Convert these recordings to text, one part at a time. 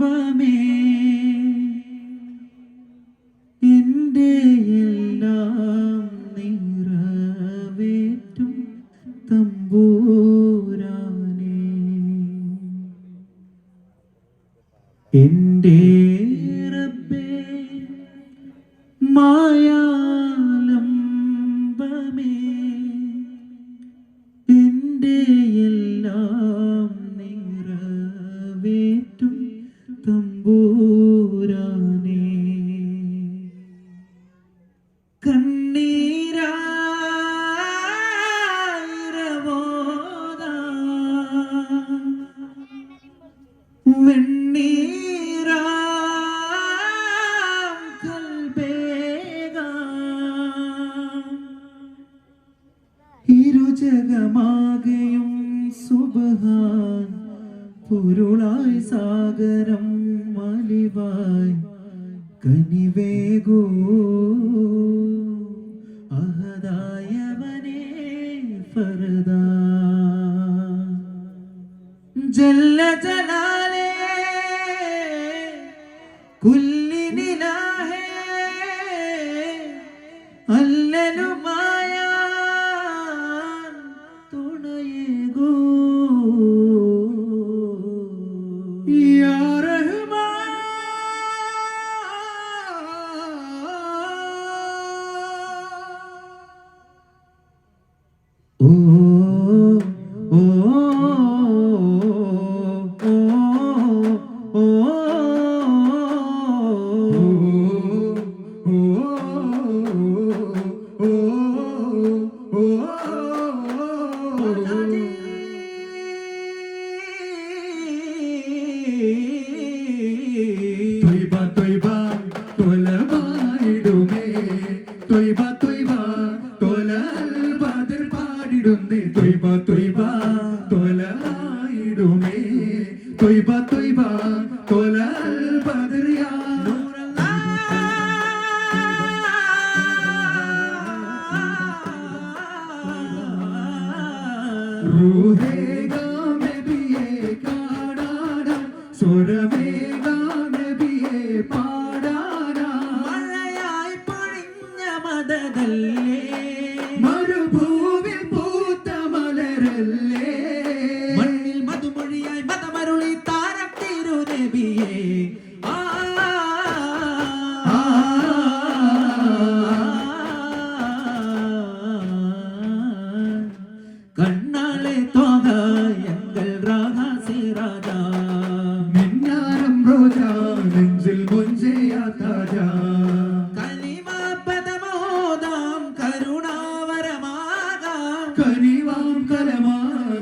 remember. ജഗമാകെയും സുബഹാൻ. പുരുളായി സാഗരം മലിവായി കനിവേഗോ അഹദായവനേ ഫറദ ജല്ല ജലാലേ കുല്ലിനിലാഹേ അല്ലലും তুমি তৈবা তৈবা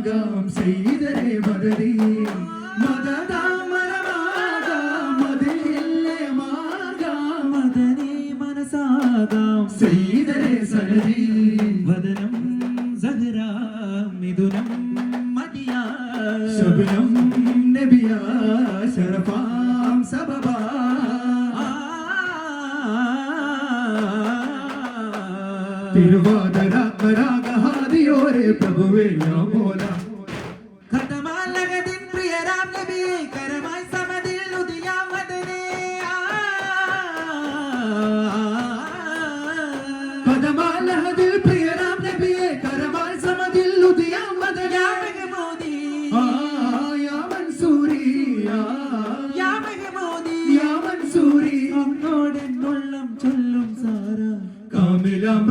தியாகம் செய்ததே തിരുവാതരാത്മരാഗഹാദിയോരെ പ്രഭുവേ ഞാൻ പോലാ.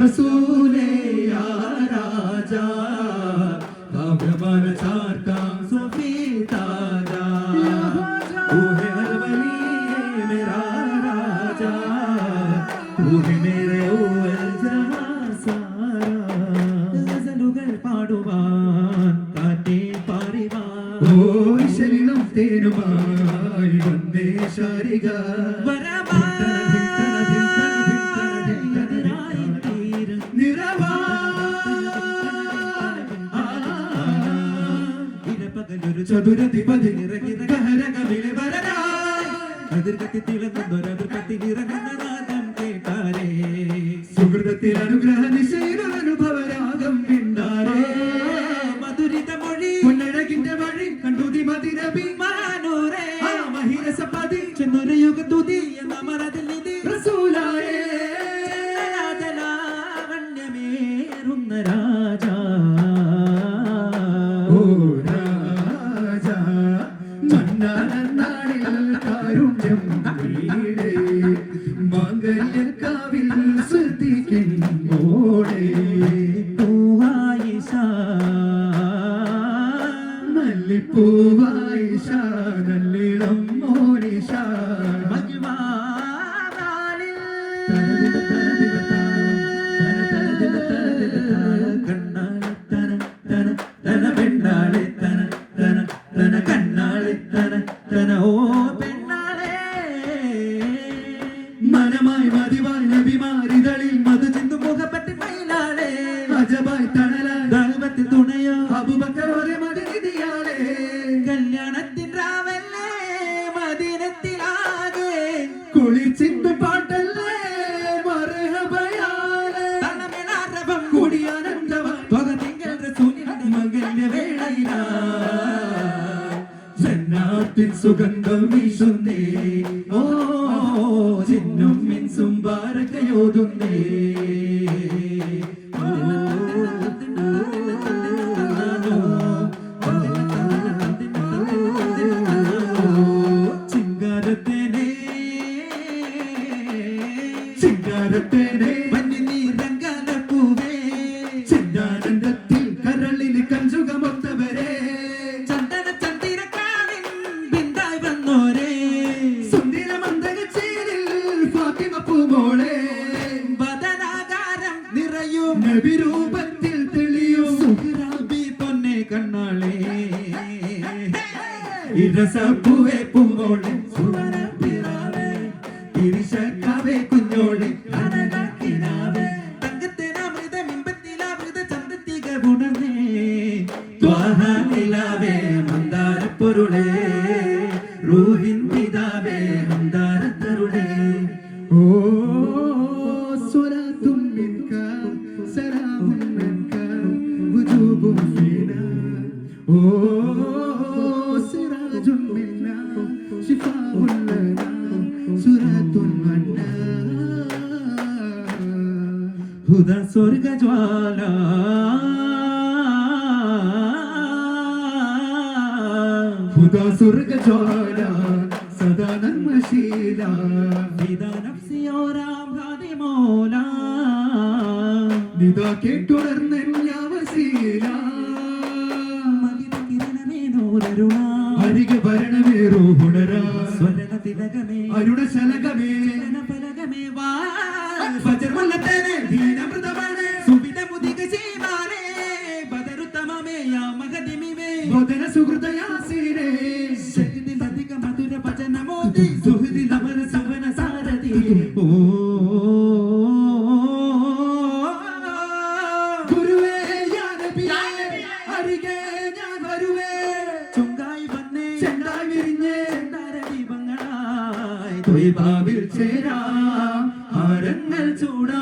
रसूल या राजा काव्यमान चार मेरा राजा। तू है मेरे ओल जहाँ सारा। ഗസലുകൾ പാടുവാൻ കാറ്റിൽ പാറിവാൻ അനുഗ്രഹ നിശയിൽ അനുഭവരാഗം പിണ്ടാരേ മധുരിത മൊഴി പൊന്നഴകിന്റെ വഴി കണ്ടുതി മതിരവി. മാനോരേ മഹിരസപതി ചെന്നൊരയുഗ തുതി എന്ന മറതിൽ നിധി. റസൂലായേ രാജലാവണ്യമേറുന്ന രാജാ. ഓ രാജാ മണ്ണാനാടിൽ കാരുണ്യം വീടേ. മാംഗല്യക്കാവിൽ எத்தனோ பெண்ணாலே மனமாய் மதிவாய் நபிமாரிதழில் மது சிந்து முகப்பட்டு மயிலாலே அஜபாய் தணலாய் தர்மத்தின் துணையா. அபுபக்கர் ஒரே மதுநிதியாலே கல்யாணத்தின் ராவல்லே மதினத்திலாகே குளிர் சிந்து பாட்டல்லே மருகபயாலே. தனமெல்லாம் குடியானந்தவன் தொகதிங்கள் சூனின் மகன் வேளையினா ജന്നാത്തിൻ സുഗന്ധം വീശുന്നേ. ഓ ചിന്നും മിൻസും ബാരക്കയോതുന്നേ കുഞ്ഞോളെ സ്വർഗജ്വാല ഹുദാ സ്വർഗജ്വാല സദാ നന്മശീല. ഫിദാ നഫ്സി ഓരാം ഹാദിമോല നിതാ കിരണമേ നൂരരുണ അരിക ഭരണമേറോ ഉണരാ സ്വരണ തിലകമേ. അരുണശലകമേ ചലന ഫലകമേ വാ. ഫജർ വല്ലത്തേനെ ദീനമൃതമാണ്. മുദിക ശീമാനേ ബദരുത്തമമേ യാ മഗദിമിമേ ബോധന സുഹൃതയാസീനെ ശക്തി അധിക മധുര ഭജന മോദി സുഹൃതി നമന സവന സാരഥി. ഓ. ഗുരുവേ യാ നബിയേ അരികെ ഞാൻ വരുവേ. ചുങ്കായി വന്നേ ചെണ്ടായി വിരിഞ്ഞേ. ദീപങ്ങളായി. ത്വയ്ബാവിൽ ചേരാ. ആരങ്ങൾ ചൂടാ.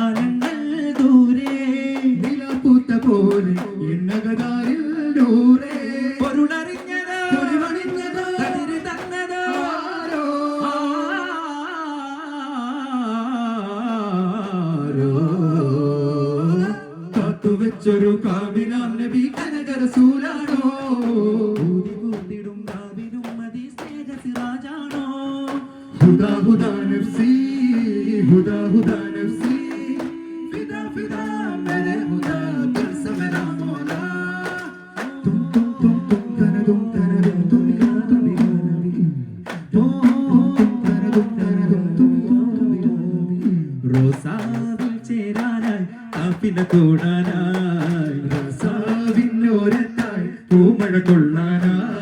ഹുദാ നഫ്സി ഹുദാ ഹുദാ നഫ്സി ഫിദാ ഫിദാ മേരെ ഹുദാ ദിൽ സെ മേരാ മൗലാ തും തും തും തും തന തും തന തും തും യാ നബി യാ നബി തും തും തന തും തന തും തും തും തും യാ നബി റോസാവിൽ ചേരാനായി കാപ്പില കൂടാനായി റസാവിന്നോരത്തായി പൂമഴ കൊള്ളാനായി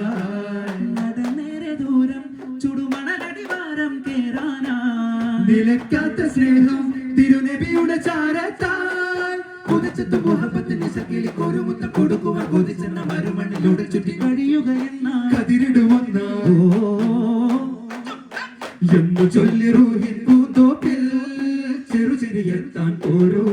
നിലക്കാത്ത സ്നേഹം തിരുനബിയുടെ ചാരത്താൽ. കൊതിച്ചത്ത് മുഹബത്തിന് ചുറ്റി കഴിയുക എന്ന കതിരിടുവന്ന. എന്ന് ചൊല്ലി റൂഹിൻ പൂന്തോപ്പിൽ ഓരോ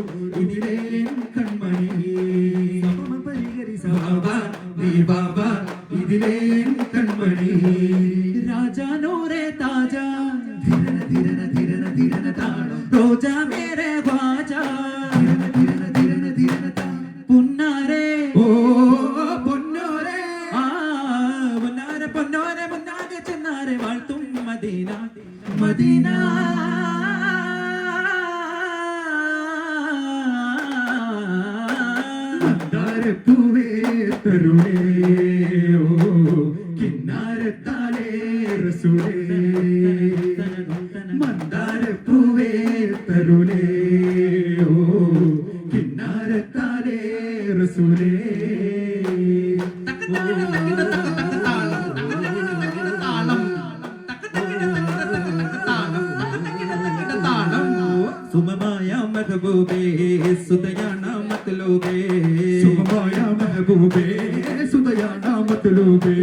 മന്ദാരപ്പൂവേ തരുണേ ഓ കിന്നാരത്താലേ റസൂലേ മന്ദാരപ്പൂവേ തരുണേ ഓ കിന്നാരത്താലേ റസൂലേ സുമമായ മെഹബൂബേ സുതയാണ സ്വരൂപേ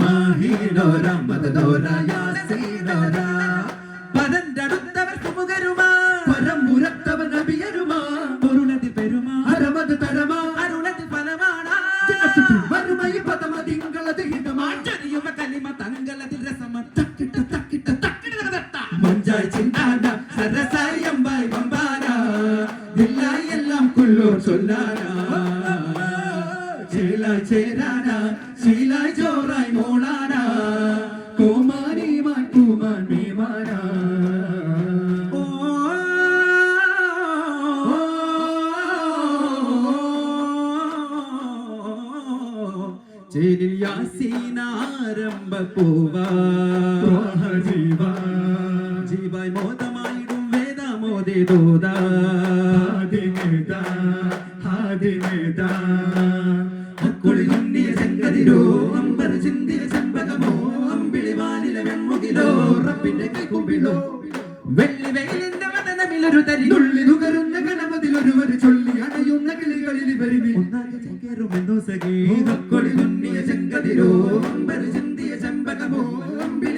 മഹിനോര മതനോര യാസീനോര പദം അടുത്തവർക്ക് മുഖരുമ തക്കിട മഞ്ചായി സരസായി അമ്പായി വമ്പാന. എല്ലാം കുള്ളൂർ ചൊല്ലാനാ. ചേലായി ചേരാനാ ശീലായി ചോറായി മോളാനാ. കോമാനിയുമായി പൂമാൻ മീമാനാ ചേലിൽ യാസീനാരംഭ പൂവാ. ജീവാ. ജീവായി മോദമായിടും വേദമോദേ അക്കുളി ഉണ്ണിയ ചെങ്കതിരോ അമ്പര ചിന്തിയ ചെമ്പകമോ അമ്പിളി വാനില വെൺമുകിലോ റബ്ബിന്റെ കൈക്കുമ്പിളോ വെള്ളി വെയിലിന്റെ വതനമിലൊരു തരി. നുള്ളി നുകരുന്ന ഗണപതിലൊരുവര് ചൊല്ലി അണയുന്ന കിളികളിൽ ഇവരിനി. ഒന്നാകെ ചെങ്കതിരോ അമ്പര ചിന്തിയ ചെമ്പകമോ അമ്പിളി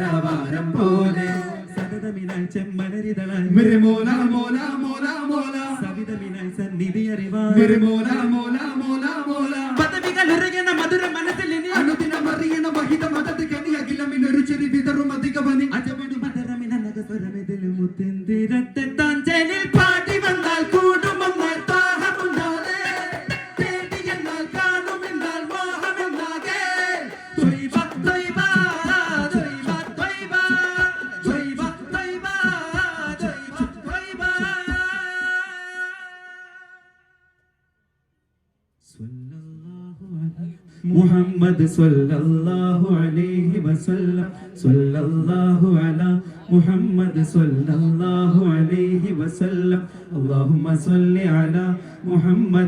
വരി പോലെ. സതതമിനായി ചെമ്മലരിതളായി മിരുമോല മോല മോല മോല. സവിതമിനായി സന്നിധി അറിവാൻ. മിരുമോല മോല മോല മോല. പദവികൾ ഉറങ്ങണ മധുര മനസ്സിൽ ഇനി അനുദിനം അറിയണ വഹിത മതത് കനി അഖിലമിൽ ഒരു ചെറി വിതറും അധികവനി അജമണി മധുരമിന നഗസ്വരമിതിലും സല്ലല്ലാഹു അലൈഹി വസല്ലം സല്ലല്ലാഹു അലാ മുഹമ്മദ് സല്ലല്ലാഹു അലൈഹി വസല്ലം. അല്ലാഹുമ്മ സല്ലി അലാ മുഹമ്മദ്